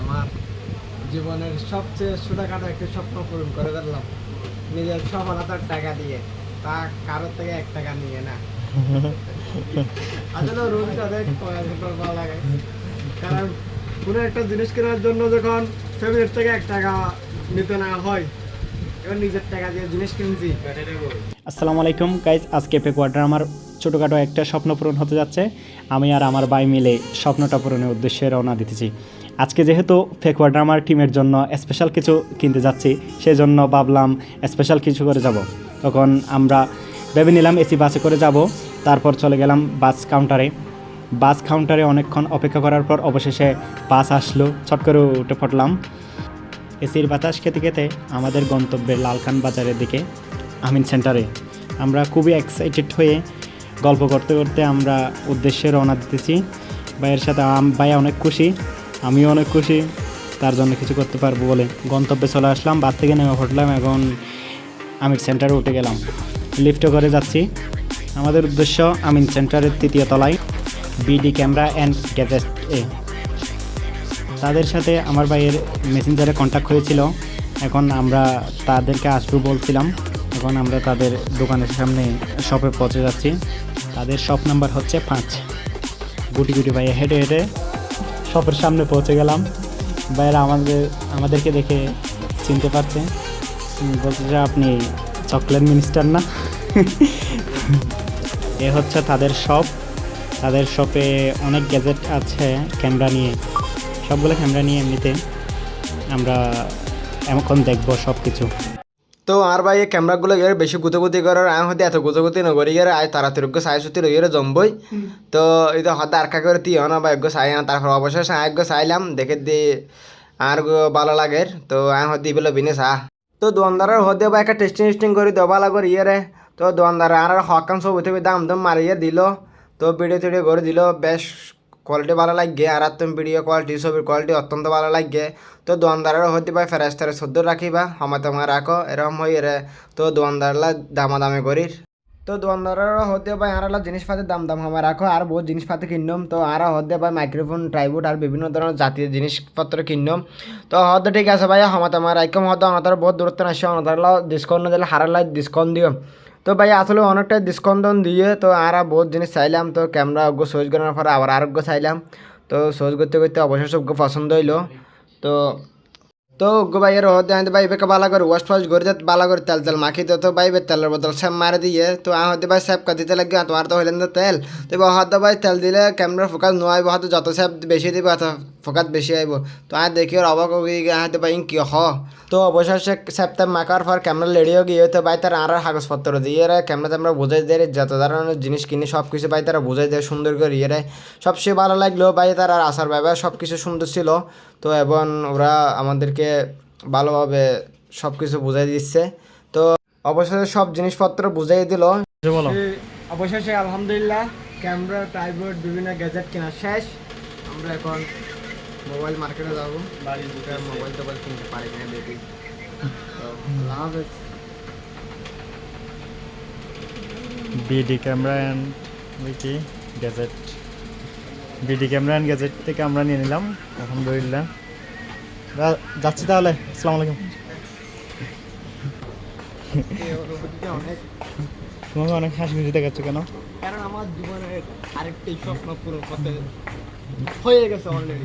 আমার জীবনের সবচেয়ে ছোটখাটো একটি স্বপ্ন পূরণ করে ফেললাম। নিজের সফলতার টাকা দিয়ে। তা কারোর থেকে এক টাকা নিয়ে না। আসলে রুম তাদের ভালো লাগে। কারণ কোনো একটা জিনিস কেনার জন্য যখন ফ্যামিলির থেকে এক টাকা নিতে না হয় নিজের টাকা দিয়ে জিনিস কিনছি। আসসালামু আলাইকুম। গাইজ আজকে পে কোয়ার্টার আমার ছোটোখাটো একটা স্বপ্ন পূরণ হতে যাচ্ছে। আমি আর আমার ভাই মিলে স্বপ্নটা পূরণের উদ্দেশ্যে রওনা দিতেছি। আজকে যেহেতু ফে কোয়ার্টার আমার টিমের জন্য স্পেশাল কিছু কিনতে যাচ্ছি সেই জন্য ভাবলাম স্পেশাল কিছু করে যাব। তখন আমরা ভেবে নিলাম এসি বাসে করে যাব, তারপর চলে গেলাম বাস কাউন্টারে বাস কাউন্টারে অনেকক্ষণ অপেক্ষা করার পর অবশেষে বাস আসলো, ছট করে উঠে পড়লাম। এসির বাতাস খেতে খেতে আমাদের গন্তব্যের লালখান বাজারের দিকে, আমিন সেন্টারে আমরা খুবই এক্সাইটেড হয়ে গল্প করতে করতে আমরা উদ্দেশ্যে রওনা দিতেছি। ভাইয়ের সাথে ভাইয়া অনেক খুশি। আমিও অনেক খুশি। তার জন্য কিছু করতে পারব বলে গন্তব্যে চলে আসলাম, বাস থেকে নেমে পড়লাম এখন আমিন সেন্টারে উঠে গেলাম। লিফটে করে যাচ্ছি। আমাদের উদ্দেশ্য আমিন সেন্টারের তৃতীয় তলায় বিডি ক্যামেরা অ্যান্ড গ্যাজেট এ। তাদের সাথে আমার ভাইয়ের মেসেঞ্জারে কন্ট্যাক্ট হয়েছিল। এখন আমরা তাদেরকে আসব বলছিলাম। এখন আমরা তাদের দোকানের সামনে শপে পৌঁছে যাচ্ছি। তাদের শপ নাম্বার হচ্ছে পাঁচ। গুটি গুটি ভাইয়ে হেঁটে হেঁটে শপের সামনে পৌঁছে গেলাম। ভাইয়েরা আমাদের, আমাদেরকে দেখে চিনতে পারছে। বলছে যে আপনি চকলেট মিনিস্টার না? এ হচ্ছে তাদের শপ। তাদের শপে অনেক গ্যাজেট আছে ক্যামেরা নিয়ে। সবগুলো ক্যামেরা নিয়ে এমনিতে আমরা এখন দেখব সব কিছু তো আর ভাই এই ক্যামেরাগুলো গিয়ে বেশি গুতগুতি করার আয় হতে এত গুতগুতি নগরি গিয়ে আয় তাড়াতাড়ি সাই সুতি রইয়ে জম্বই। তো এই তো হতে আর করে তুই না বা এগো সাই না তারপর অবশেষে আয় গো চাইলাম দেখে দি আর গো ভালো লাগে তো আয় হতে বলে বিনে সা। তো দোকানদারের হতে বা একটা টেস্টিং টেস্টিং করে দেওয়া লাগর ইয়ে রে তো দোকানদার আর হকাম সব হতে দাম দাম মারিয়ে দিল। তো ভিডিও টিডিও করে দিল বেশ কোয়ালিটি ভালো লাগে আর তুমি ভিডিও কোয়ালিটি ছবির কোয়ালিটি অত্যন্ত ভালো লাগে তো দোকানদারের হতে পারে ফেরাস তেরাস সদ্য রাখিবা সময় তোমার রাখো, এরকম হই রে। তো দোকানদারলা দামা দামে করির। তো দোকানদারের হতে পারে আর জিনিসপাতির দাম দাম আমার রাখো, আর বহুত জিনিসপাতি কিনলাম, তো আর হতে পারে মাইক্রোফোন ট্রাইবুড আর বিভিন্ন ধরনের জাতীয় জিনিসপত্র কিনলাম। তো হতে ঠিক আছে ভাই হমাত আমার একম হতে অনাতার বহুত দূরত্ব আসছে অনাতারলা ডিসকাউন্ট দিলে হারালা ডিসকাউন্ট দিও। তো ভাই, আসলে অনেকটাই ডিসকাউন্ট দিয়ে তো আর বহুত জিনিস চাইলাম। তো ক্যামেরা অজ্ঞ সোজ করার পরে আবার আরোগ্য চাইলাম। তো সোজ করতে করতে অবশেষে অজ্ঞ পছন্দ হইল। তো তো গো ভাই এর হতে আনতে ভাই বেকা বালা করে ওয়াশ ফোয়াশ করে বালা করে তেল তেল মাখি তো ভাই, এবার তেলের বদল স্যাপ মারে দিয়ে, তো হতে ভাই স্যাপ কা দিতে লাগে তোমার তো হইলেন তেল। তো এবার হতে ভাই, তেল দিলে ক্যামেরা ফোকাস নো আইব হয়তো যত স্যাপ বেশি দিবে ফোকাস বেশি আইব তো আর দেখি ওর অবাক হয়ে গিয়ে হতে ভাই কি হ? তো অবশেষে স্যাপটা মাখার পর ক্যামেরা লেডিও গিয়ে তো ভাই তার আর কাগজপত্র দিয়ে রে ক্যামেরা আমরা বুঝাই দেয় যত ধরনের জিনিস কিনে সব কিছু ভাই তারা বুঝাই দেয় সুন্দর করে ইয়ে সবচেয়ে ভালো লাগল ভাই তার আর আসার ব্যবহার সব কিছু সুন্দর ছিল তো এবং ওরা আমাদেরকে ভালোভাবে সব কিছু বুঝাই দিচ্ছে তো অবশেষে সব জিনিসপত্র বুঝাই দিল। অবশেষে আলহামদুলিল্লাহ ক্যামেরা টাইবোর্ড বিভিন্ন গ্যাজেট কেনা শেষ। আমরা এখন মোবাইল মার্কেটে যাব। মোবাইল টোবাইল কিনতে পারি না দেখি। তো আল্লাহ হাফেজ বিডি ক্যামেরা অ্যান্ড কি gadget. BD camera and gadget থেকে আমরা নিয়ে নিলাম আলহামদুলিল্লাহ যাচ্ছি তাহলে আসসালামু আলাইকুম। অনেক। তোমাকে অনেক হাসি খুশি দেখাচ্ছ কেন? কারণ আমার জীবনের আরেকটি স্বপ্ন পূরণ করতে 허예에게서 원래